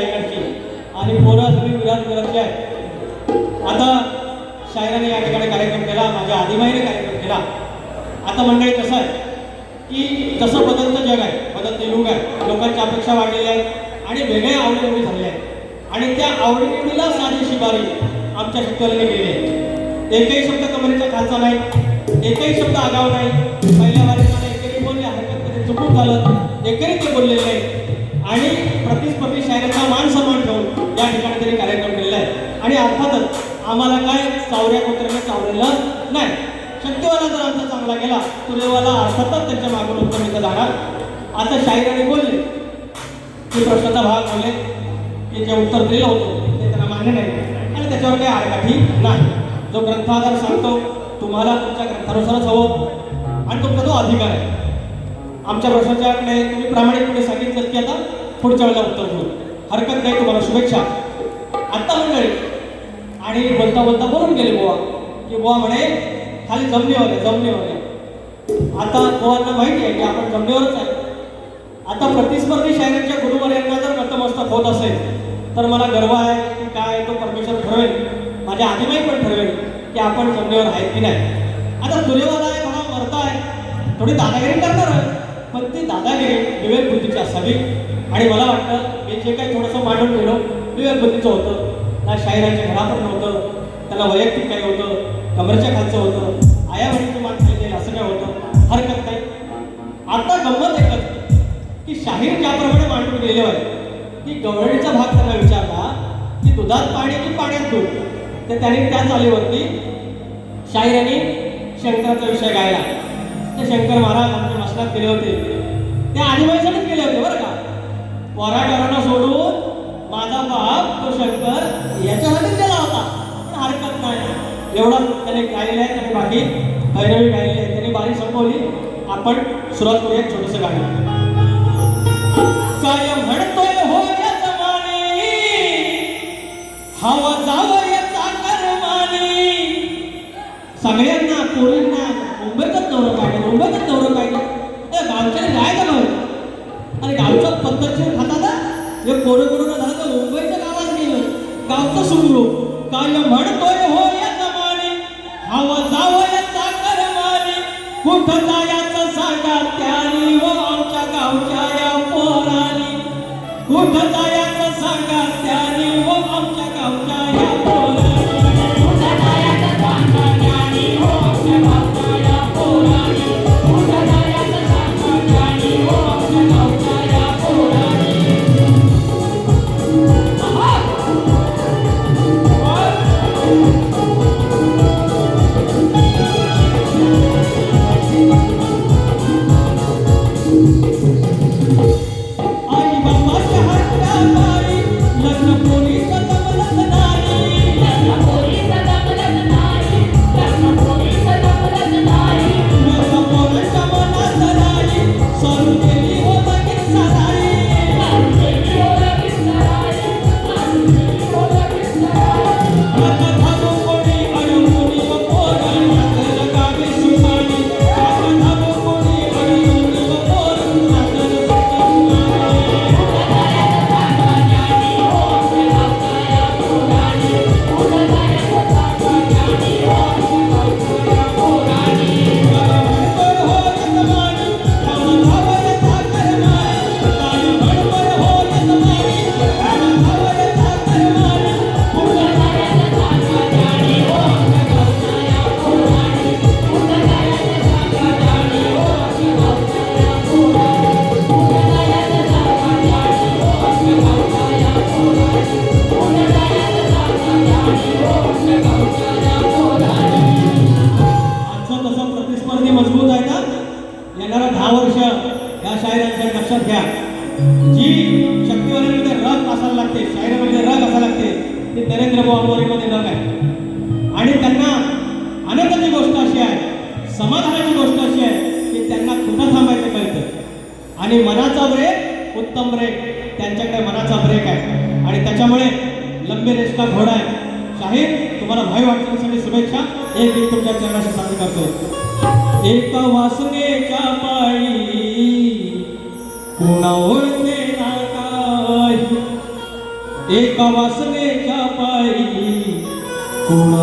इकडची आणि पोरं सगळी विराट विराटची आहे आता शायराने या ठिकाणी कार्यक्रम केला माझ्या आदिमाईने कार्यक्रम केला. आता मंडळी कसं आहे? की कसं बदलतं जग आहे बदलतं युग आहे. लोकांच्या अपेक्षा वाढलेल्या आहेत आणि वेगळ्या आवडीनिवडी झालेल्या आहेत. आणि त्या आवडीनिवडीला साधी शिबारी आमच्या शेतकऱ्यांनी केली आहे एकही शब्द कमरेच्या खालचा नाही एकही शब्द आगाव नाही. पहिल्या वारीत एकरी बोलले हरकत कधी चुकून झालं. एकरी ते बोललेले नाही. प्रतिस्पर्धी शायराचा मान सन्मान ठेवून या ठिकाणी त्यांनी कार्यक्रम केलेला आहे. आणि अर्थातच आम्हाला काय चावऱ्या कोत्र्याने चावलेलं नाही. शक्यवाला जर आमचा चांगला गेला तुरेवाला अर्थातच त्यांच्या मागून उत्तर इथं जाणार. आता शाहिराने बोलले. की प्रश्नाचा भाग बोलले. की जे उत्तर दिलं होतं ते त्यांना मान्य नाही. आणि त्याच्यावर काही आडकाठी नाही. जो ग्रंथाधार सांगतो तुम्हाला तुमच्या ग्रंथानुसारच हवं. आणि तुमचा तो अधिकार आहे. आमच्या प्रश्नाच्याकडे तुम्ही प्रामाणिकपणे सांगितलं की आता पुढच्या वेळेला उत्तर देऊ हरकत नाही तुम्हाला शुभेच्छा. आत्ता मंडळी आणि बोलता बोलता बोलून गेले बुवा. की बुवा म्हणे खाली जमिनीवर आहे जमिनीवर आहे आता बुवांना माहिती आहे की आपण जमिनीवरच आहे. आता प्रतिस्पर्धी शायरांच्या गुरुवर यांना जर नतमस्तक होत असेल तर मला गर्व आहे की काय तो परमेश्वर ठरवेल. माझ्या आदिमाई पण ठरवेल की आपण जमिनीवर आहेत की नाही. आता तुरेवाला आहे म्हणा मरता आहे. थोडी दादागिरी करणार पण ती दादागिरी विवेक बुद्धीची असावी आणि मला वाटतं हे जे काही थोडंसं मांडून गेलो विवेक होतं. ना शाहिराच्या घरापर्यंत नव्हतं त्याला वैयक्तिक काही होतं कमरच्या खालचं होतं आया बहिणीची मान खाली असं काय होतं. हरकत नाही. आता गंमत एकच की शाहीर ज्याप्रमाणे मांडून गेले आहे की गवळणीचा भाग त्यांना विचारला की दुधात पाणी की पाण्यात दूध? तर त्याने त्या चालीवरती शाहिराने शंकराचा विषय गायला. ते शंकर महाराज आमच्या मसनात गेले होते. त्या आधी पोराटोरांना सोडून माझा बाप तो शंकर याच्यासाठीच गेला होता. पण हरकत नाही. एवढा त्याने गायलेलं आहे त्याने बाकी भैरवी गायलेली आहे त्याने बारी संपवली. आपण सुरुवात करूया छोटस गाणं. काय म्हणतोय हो या जमाने हवा जावं याचा करमाने. सगळ्यांना पोरींना मुंबईतच नवरं पाहिजे मुंबईतच नवरं पाहिजे गावच्या काय पद्धतशीर खातात हे पोरं पोरं झालं तर मुंबईच्या गावात गेलं. गावचं सुमरू काय म्हणतोय हो या जमाने. हवा जावं याचा करमाने कुठं जायचं सांगा त्यानी व आमच्या गावच्या या पोराने. कुठं जाय आणि मनाचा ब्रेक उत्तम ब्रेक त्यांच्याकडे मनाचा ब्रेक आहे. आणि त्याच्यामुळे लंबे रेसचा घोडा आहे. शाहीर तुम्हाला भय वाटण्यासाठी शुभेच्छा. एक एक तुमच्या चरणाशी साजरी करतो एका वासनेच्या पाळी एका वासनेच्या पाळी कोणा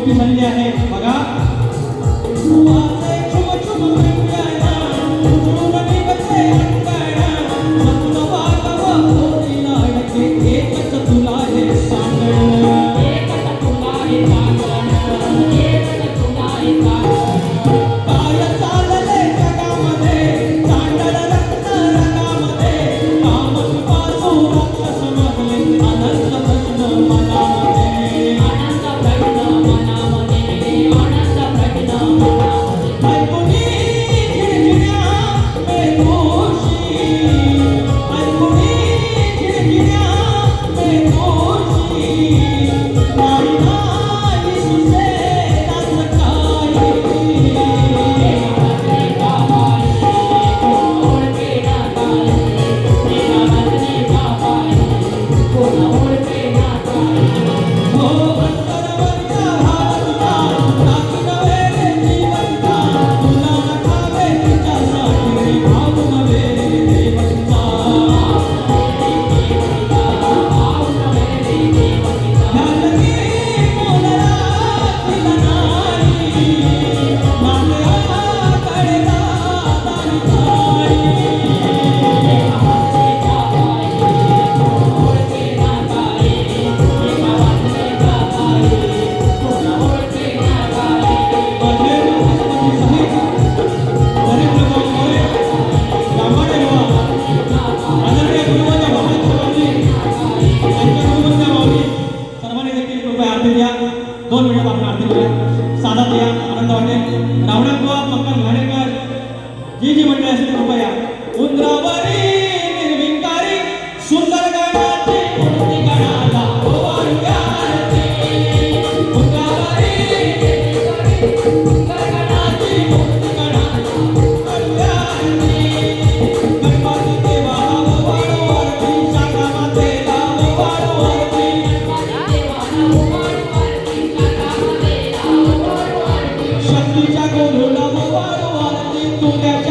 मोठी संधी आहे. बघा. need